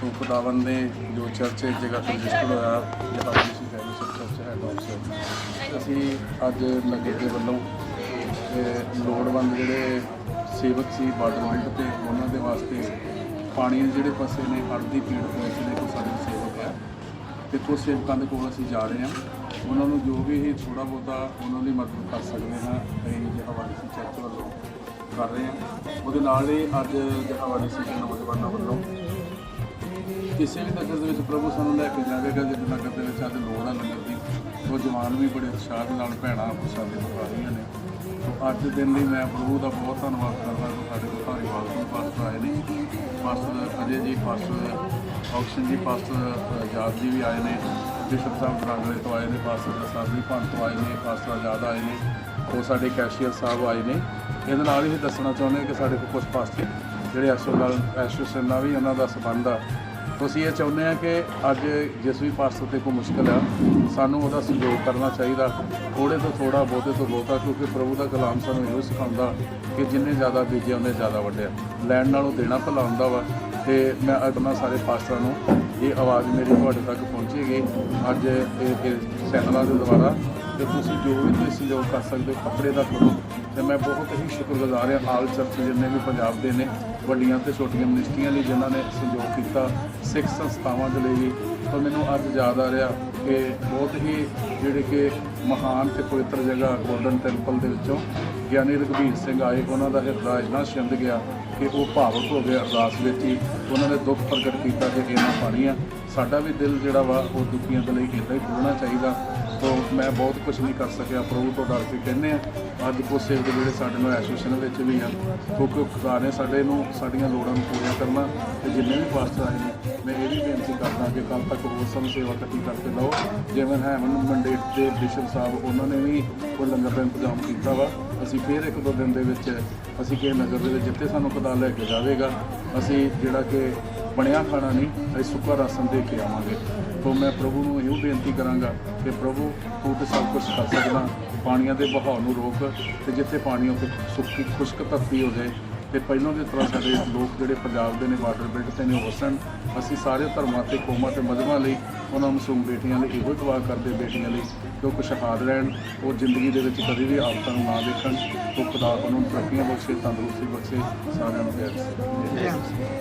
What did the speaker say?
ਤੋਂ ਖੁਦਾਵੰਦ ਨੇ ਜੋ ਚਰਚ ਇਸ ਜਗ੍ਹਾ ਤੇ ਰਜਿਸਟਰ ਹੋਇਆ, ਜਿਹੜਾ ਪੀਸੀ ਫੈਲੋਸ਼ਿਪ ਚਰਚ ਹੈ ਡੌਕਸ ਅਸੀਂ ਅੱਜ ਨਗਰ ਦੇ ਵੱਲੋਂ ਲੋੜਵੰਦ ਜਿਹੜੇ ਸੇਵਕ ਸੀ ਬਾਰਡਰ ਮਿੰਟ ਤੇ, ਉਹਨਾਂ ਦੇ ਵਾਸਤੇ ਪਾਣੀ ਦੇ ਜਿਹੜੇ ਫਸੇ ਨੇ, ਹੜ੍ਹ ਦੀ ਪੀੜ ਤੋਂ ਇਸ ਲਈ ਕੋਈ ਸਾਡੇ ਸੇਵਕ ਹੈ। ਤੇ ਕੁਝ ਸੇਵਕਾਂ ਦੇ ਕੋਲ ਅਸੀਂ ਜਾ ਰਹੇ ਹਾਂ। ਉਹਨਾਂ ਨੂੰ ਜੋ ਵੀ ਇਹ ਥੋੜਾ ਬਹੁਤਾ ਉਹਨਾਂ ਦੀ ਮਦਦ ਕਰ ਸਕਦੇ ਹਾਂ, ਅਸੀਂ ਜੇ ਹਵਾਲੇ ਚਰਚ ਵੱਲੋਂ ਕਰ ਰਹੇ ਹਾਂ। ਉਹਦੇ ਨਾਲ ਹੀ ਅੱਜ ਜੇ ਹਵਾਲੇ ਸੀ ਨੌਜਵਾਨਾਂ ਵੱਲੋਂ ਕਿਸੇ ਵੀ ਨਗਰ ਦੇ ਵਿੱਚ ਪ੍ਰਭੂ ਸਾਨੂੰ ਲੈ ਕੇ ਜਾਵੇਗਾ, ਜਿਸ ਨਗਰ ਦੇ ਵਿੱਚ ਅੱਜ ਲੋੜ ਆ ਲੰਗਰ ਦੀ, ਉਹ ਜਵਾਨ ਵੀ ਬੜੇ ਉਤਸ਼ਾਹ ਦੇ ਨਾਲ ਭੈਣਾਂ ਸਾਡੇ ਕੋਲ ਆ ਰਹੀਆਂ ਨੇ। ਸੋ ਅੱਜ ਦਿਨ ਲਈ ਮੈਂ ਪ੍ਰਭੂ ਦਾ ਬਹੁਤ ਧੰਨਵਾਦ ਕਰਦਾ ਕਿ ਸਾਡੇ ਕੋਲ ਧਾਰੀਵਾਲ ਤੋਂ ਪਾਸਟਰ ਆਏ ਨੇ। Pastor Ajay ji, pastor Akshan ji, pastor Azad ji ਵੀ ਆਏ ਨੇ। ਬਿਸ਼ਪ ਸਾਹਿਬ ਬਰਾਂਗਲੇ ਤੋਂ ਆਏ ਨੇ, ਪਾਸਟਰ ਦਸਾਰ ਜੀ ਭੰਨ ਤੋਂ ਆਏ ਨੇ, ਪਾਸਟਰ ਆਜ਼ਾਦ ਆਏ ਨੇ ਉਹ ਸਾਡੇ ਕੈਸ਼ੀਅਰ ਸਾਹਿਬ ਆਏ ਨੇ। ਇਹਦੇ ਨਾਲ ਹੀ ਦੱਸਣਾ ਚਾਹੁੰਦੇ ਹਾਂ ਕਿ ਸਾਡੇ ਕੋਲ ਕੁਝ ਪਾਸਟਰ, ਜਿਹੜੇ ਐਸੋ ਨਾਲ ਐਸੋਸੀਏਸ਼ਨ ਨਾਲ ਵੀ ਉਹਨਾਂ ਦਾ ਸੰਬੰਧ ਆ। ਅਸੀਂ ਇਹ ਚਾਹੁੰਦੇ ਹਾਂ ਕਿ ਅੱਜ ਜਿਸ ਵੀ ਪਾਸਟਰ ਤੇ ਕੋਈ ਮੁਸ਼ਕਲ ਆ, ਸਾਨੂੰ ਉਹਦਾ ਸਹਿਯੋਗ ਕਰਨਾ ਚਾਹੀਦਾ। ਥੋੜੇ ਤੋਂ ਥੋੜਾ ਬਹੁਤੇ ਤੋਂ ਬਹੁਤਾ, ਕਿਉਂਕਿ ਪ੍ਰਭੂ ਦਾ ਕਲਾਮ ਸਾਨੂੰ ਇਹੋ ਸਿਖਾਉਂਦਾ ਕਿ ਜਿੰਨੇ ਜ਼ਿਆਦਾ ਬੀਜੇ ਉਹਨੇ ਜ਼ਿਆਦਾ ਵੱਢਿਆ। ਲੈਣ ਨਾਲੋਂ ਦੇਣਾ ਭਲਾ ਹੁੰਦਾ ਵਾ ਤੇ ਮੈਂ ਆਪਣਾ ਸਾਰੇ ਪਾਸਟਰਾਂ ਨੂੰ ਇਹ ਆਵਾਜ਼ ਮੇਰੀ ਤੁਹਾਡੇ ਤੱਕ ਪਹੁੰਚੇਗੀ। ਅੱਜ ਇਹ ਇਹ ਚੈਨਲਾਂ ਦੇ ਦੁਆਰਾ ਤੇ ਤੁਸੀਂ ਜੋ ਵੀ ਤੁਸੀਂ ਸਹਿਯੋਗ ਕਰ ਸਕਦੇ ਹੋ ਕੱਪੜੇ ਦਾ ਕਰੋ। ਤੇ ਮੈਂ ਬਹੁਤ ਹੀ ਸ਼ੁਕਰਗੁਜ਼ਾਰ ਹਾਂ ਆਲ ਚਰਚ ਜਿੰਨੇ ਵੀ ਪੰਜਾਬ ਦੇ ਨੇ, ਵੱਡੀਆਂ ਤੇ ਛੋਟੀਆਂ ਮਿਨਿਸਟਰੀਆਂ ਲਈ ਜਿਨ੍ਹਾਂ ਨੇ ਸਹਿਯੋਗ ਕੀਤਾ ਸਿੱਖ ਸੰਸਥਾਵਾਂ ਦੇ ਲਈ ਵੀ। ਤਾਂ ਮੈਨੂੰ ਅੱਜ ਯਾਦ ਆ ਰਿਹਾ ਕਿ ਬਹੁਤ ਹੀ ਜਿਹੜੇ ਕਿ ਮਹਾਨ ਤੇ ਪਵਿੱਤਰ ਜਗ੍ਹਾ ਗੋਲਡਨ ਟੈਂਪਲ ਦੇ ਵਿੱਚੋਂ ਗਿਆਨੀ ਰਘਵੀਰ ਸਿੰਘ ਆਏ। ਉਹਨਾਂ ਦਾ ਹਿਰਦਾ ਇੰਨਾ ਛਿੰਦ ਗਿਆ। ਕਿ ਉਹ ਭਾਵਕ ਹੋ ਗਏ ਅਰਦਾਸ ਵਿੱਚ ਹੀ। ਉਹਨਾਂ ਨੇ ਦੁੱਖ ਪ੍ਰਗਟ ਕੀਤਾ ਕਿ ਇਹਨਾਂ ਪਾਣੀ ਸਾਡਾ ਵੀ ਦਿਲ ਜਿਹੜਾ ਵਾ, ਉਹ ਦੁਖੀਆਂ ਦੇ ਲਈ ਇੱਦਾਂ ਹੀ, ਖੁੱਲ੍ਹਣਾ ਚਾਹੀਦਾ। ਤੋਂ ਮੈਂ ਬਹੁਤ ਕੁਝ ਨਹੀਂ ਕਰ ਸਕਿਆ ਪ੍ਰਭੂ ਤੋਂ ਡਰ ਕੇ ਕਹਿੰਦੇ ਆ, ਅੱਜ ਕੁਝ ਸੇਵਕ ਜਿਹੜੇ ਸਾਡੇ ਨਾਲ ਐਸੋਸੀਏਸ਼ਨ ਵਿੱਚ ਵੀ ਆ ਕਿਉਂਕਿ ਉਹ ਖੁਦਾ ਨੇ ਸਾਡੇ ਨੂੰ, ਸਾਡੀਆਂ ਲੋੜਾਂ ਨੂੰ ਪੂਰੀਆਂ ਕਰਨਾ ਤੇ ਜਿੰਨੇ ਵੀ ਪਾਸਟਰ ਆਏ ਨੇ, ਮੈਂ ਇਹ ਵੀ ਬੇਨਤੀ ਕਰਦਾ ਕਿ ਕੱਲ ਤੱਕ ਹੋਰ ਸਾਨੂੰ ਸੇਵਾ ਇਕੱਠੀ ਕਰਕੇ ਲਓ ਜਿਵੇਂ ਹੈਮਨ ਮੰਡੇਟ ਦੇ ਬਿਸ਼ਪ ਸਾਹਿਬ, ਉਹਨਾਂ ਨੇ ਵੀ ਉਹ ਲੰਗਰ ਦਾ ਇੰਤਜ਼ਾਮ ਕੀਤਾ ਵਾ। ਅਸੀਂ ਫਿਰ ਇੱਕ ਦੋ ਦਿਨ ਦੇ ਵਿੱਚ ਅਸੀਂ ਕਿ ਨਗਰ ਦੇ ਵਿੱਚ ਜਿੱਥੇ ਸਾਨੂੰ ਖੁਦਾ ਲੈ ਕੇ ਜਾਵੇਗਾ, ਅਸੀਂ ਜਿਹੜਾ ਕਿ ਬਣਿਆ ਖਾਣਾ ਨਹੀਂ, ਅਸੀਂ ਸੁੱਕਾ ਰਾਸ਼ਨ ਦੇ ਕੇ ਆਵਾਂਗੇ। ਤੋਂ ਮੈਂ ਪ੍ਰਭੂ ਨੂੰ ਇਹੋ ਬੇਨਤੀ ਕਰਾਂਗਾ ਕਿ ਪ੍ਰਭੂ, ਤੂੰ ਤੇ ਸਭ ਕੁਝ ਕਰ ਸਕਦਾ। ਪਾਣੀਆਂ ਦੇ ਬਹਾਅ ਨੂੰ ਰੋਕ ਤੇ ਜਿੱਥੇ ਪਾਣੀ ਉੱਤੇ ਸੁੱਕੀ ਖੁਸ਼ਕ ਧਰਤੀ ਹੋ ਜਾਏ ਤੇ ਪਹਿਲਾਂ ਦੀ ਤਰ੍ਹਾਂ ਸਾਡੇ ਲੋਕ ਜਿਹੜੇ ਪੰਜਾਬ ਦੇ ਨੇ ਬਾਰਡਰ ਬੈਲਟ ਤੇ ਨੇ, ਉਹ ਵਸਣ ਅਸੀਂ ਸਾਰੇ ਧਰਮਾਂ ਤੇ, ਕੌਮਾਂ ਤੇ, ਮਜ਼ਹਬਾਂ ਲਈ ਉਹਨਾਂ ਮਸੂਮ ਬੇਟੀਆਂ ਲਈ ਇਹੋ ਦੁਆ ਕਰਦੇ ਬੇਟੀਆਂ ਲਈ ਕਿ ਉਹ ਖੁਸ਼ਹਾਲ ਰਹਿਣ, ਉਹ ਜ਼ਿੰਦਗੀ ਦੇ ਵਿੱਚ ਕਦੇ ਵੀ ਆਫਤਾਂ ਨੂੰ ਨਾ ਦੇਖਣ। ਉਹ ਖੁਦਾ ਉਹਨਾਂ ਨੂੰ ਤਰੱਕੀਆਂ ਬਖਸ਼ੇ, ਤੰਦਰੁਸਤੀ ਬਖਸ਼ੇ, ਸਾਰਿਆਂ ਨੂੰ ਪਿਆਰ।